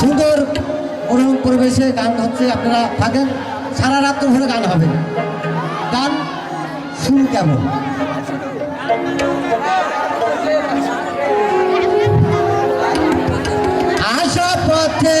সুন্দর মনোরম পরিবেশে গান হচ্ছে, আপনারা থাকেন, সারা রাত্র ধরে গান হবে। গান শুরু কেমন? আশা পথে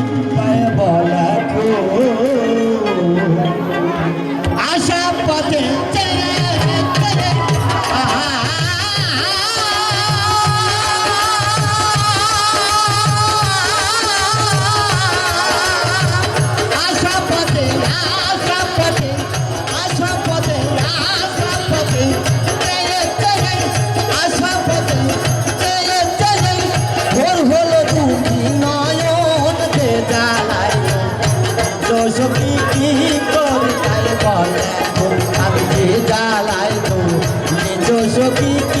কি করি বল আমি যে জ্বালাই তো নিজ